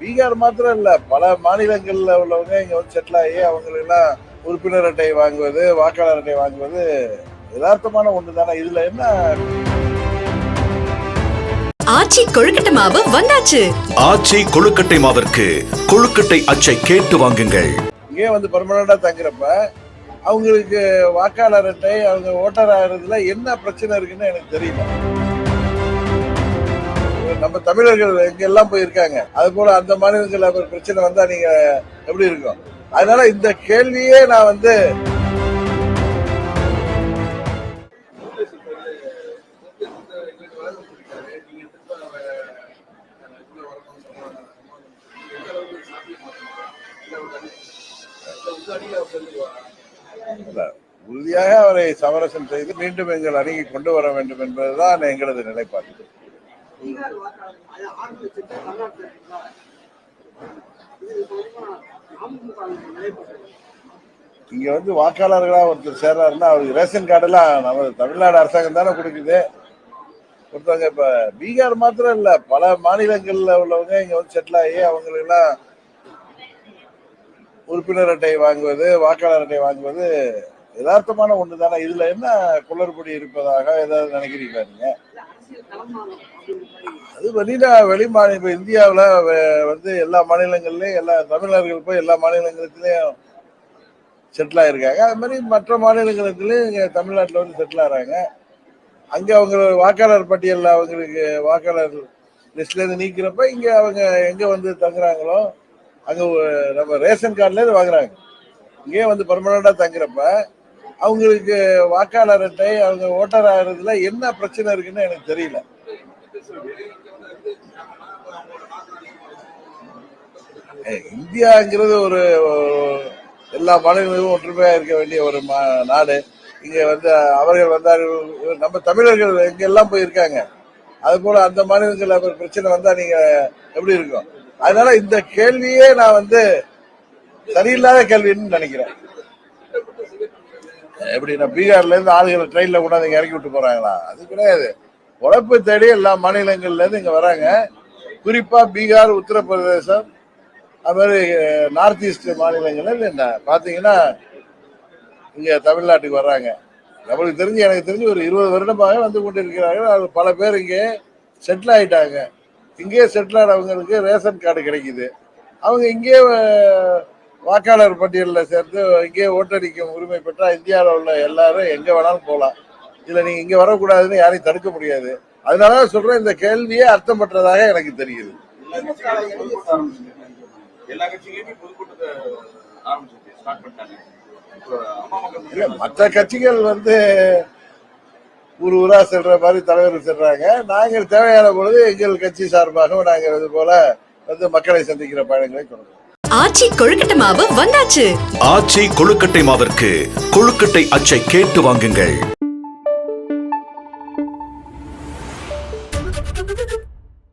பீகார் மாத்திரம் இல்ல. பல மாநிலங்கள்ல உள்ளவங்க இங்க வந்து செட்டில் ஆகி அவங்களெல்லாம் உறுப்பினர் அட்டை வாங்குவது வாக்காளர் அட்டை வாங்குவது யதார்த்தமான ஒண்ணு தானே இதுல என்ன? ஆச்சி கொழுக்கட்டை மாவு வந்தாச்சு. ஆச்சி கொழுக்கட்டை மாவிற்கு கொழுக்கட்டை அச்சை கேட்டு வாங்குங்கள். இங்கே வந்து பர்மனண்டா தங்குறப்ப அவங்களுக்கு வாக்காளர் அட்டை அவங்க ஓட்டர் ஆகிறதுல என்ன பிரச்சனை இருக்குன்னு எனக்கு தெரியல. நம்ம தமிழர்கள் எங்கெல்லாம் போயிருக்காங்க அது போல அந்த மாநிலத்தில் ஒரு பிரச்சனை வந்தா நீங்க எப்படி இருக்கும்? அதனால இந்த கேள்வியே நான் வந்து உறுதியாக அவரை சமரசம் செய்து மீண்டும் எங்கள் அணுகி கொண்டு வர வேண்டும் என்பதுதான் எங்களது நிலைப்பாடு. இங்க வந்து வாக்காளர்களா ஒருத்தர் சேர்றாருன்னா அவருக்கு ரேஷன் கார்டெல்லாம் நம்ம தமிழ்நாடு அரசாங்கம் தானே கொடுக்குது. ஒருத்தவங்க இப்ப பீகார் மாத்திரம் இல்ல பல மாநிலங்கள்ல உள்ளவங்க இங்க வந்து செட்டில் ஆகி அவங்களுக்கெல்லாம் உறுப்பினர் அட்டை வாங்குவது வாக்காளர் அட்டை வாங்குவது யதார்த்தமான ஒண்ணு தானே இதுல என்ன குளறுபடி இருப்பதாக ஏதாவது நினைக்கிறீங்களா நீங்க இல்ல அரசியல் களமானம் அப்படின்ற மாதிரி அது வெளியில வெளி மாநில இப்ப இந்தியாவில் வந்து எல்லா மாநிலங்கள்லயும் எல்லா தமிழர்கள் போய் எல்லா மாநிலங்கள்லயும் செட்டில் ஆயிருக்காங்க. அது மாதிரி மற்ற மாநிலங்களுக்குலயும் இங்க தமிழ்நாட்டில் வந்து செட்டில் ஆகிறாங்க அங்கே அவங்க வாக்காளர் பட்டியலில் அவங்களுக்கு வாக்காளர் லிஸ்ட்லேருந்து நீக்கிறப்ப இங்கே அவங்க எங்கே வந்து தங்குறாங்களோ அங்கே நம்ம ரேஷன் கார்டுலேருந்து வாங்குறாங்க. இங்கே வந்து பர்மனண்டா தங்குறப்ப அவங்களுக்கு வாக்காளர் அட்டை அவங்க ஓட்டர் ஆகிறதுல என்ன பிரச்சனை இருக்குன்னு எனக்கு தெரியல. இந்தியாங்கிறது ஒரு எல்லா மாநிலங்களும் ஒற்றுமையா இருக்க வேண்டிய ஒரு மா- நாடு. இங்க வந்து அவர்கள் வந்தார்கள் நம்ம தமிழர்கள் எங்க எல்லாம் போயிருக்காங்க? அது போல அந்த மாநிலங்களில் ஒரு பிரச்சனை வந்தா நீங்க எப்படி இருக்கும்? அதனால இந்த கேள்வியே நான் வந்து சரியில்லாத கேள்வின்னு நினைக்கிறேன். எப்படி நான் பீகார்ல இருந்து ஆளுகளை ட்ரெயின்ல கொண்டாந்து இறக்கி விட்டு போறாங்களா? அது கிடையாது. உழைப்பு தேடி எல்லா மாநிலங்கள்லேருந்து இங்கே வராங்க. குறிப்பாக பீகார் உத்தரப்பிரதேசம் அது மாதிரி நார்த் ஈஸ்ட் மாநிலங்கள்ல என்ன பார்த்தீங்கன்னா இங்கே தமிழ்நாட்டுக்கு வர்றாங்க நம்மளுக்கு தெரிஞ்சு எனக்கு தெரிஞ்சு ஒரு இருபது வருடமாக வந்து கொண்டிருக்கிறார்கள். அது பல பேர் இங்கே செட்டில் ஆகிட்டாங்க இங்கேயே செட்டில் ஆனவங்களுக்கு ரேஷன் கார்டு கிடைக்குது. அவங்க இங்கே வாக்காளர் பட்டியலில் சேர்ந்து இங்கே ஓட்டடிக்கும் உரிமை பெற்றால் இந்தியாவில் உள்ள எல்லாரும் எங்கே வேணாலும் போகலாம். இதுல நீங்க இங்க வரக்கூடாதுன்னு யாரையும் தடுக்க முடியாது. அதனால தான் சொல்றேன் இந்த கேள்வியே அர்த்தமற்றதாக எனக்கு தெரியுது. இல்ல மற்ற கட்சிகள் வந்து ஊர் ஊரா செல்ற மாதிரி தலைவர் செல்றாங்க. நாங்கள் தேவையான பொழுது எங்கள் கட்சி சார்பாக நாங்கள் இது போல வந்து மக்களை சந்திக்கிற பயணங்களை தொடர்வோம். ஆச்சி கொழுக்கட்டை மாவு வந்தாச்சு. ஆச்சி கொழுக்கட்டை மாவிற்கு கொழுக்கட்டை அச்சை கேட்டு வாங்குங்கள்.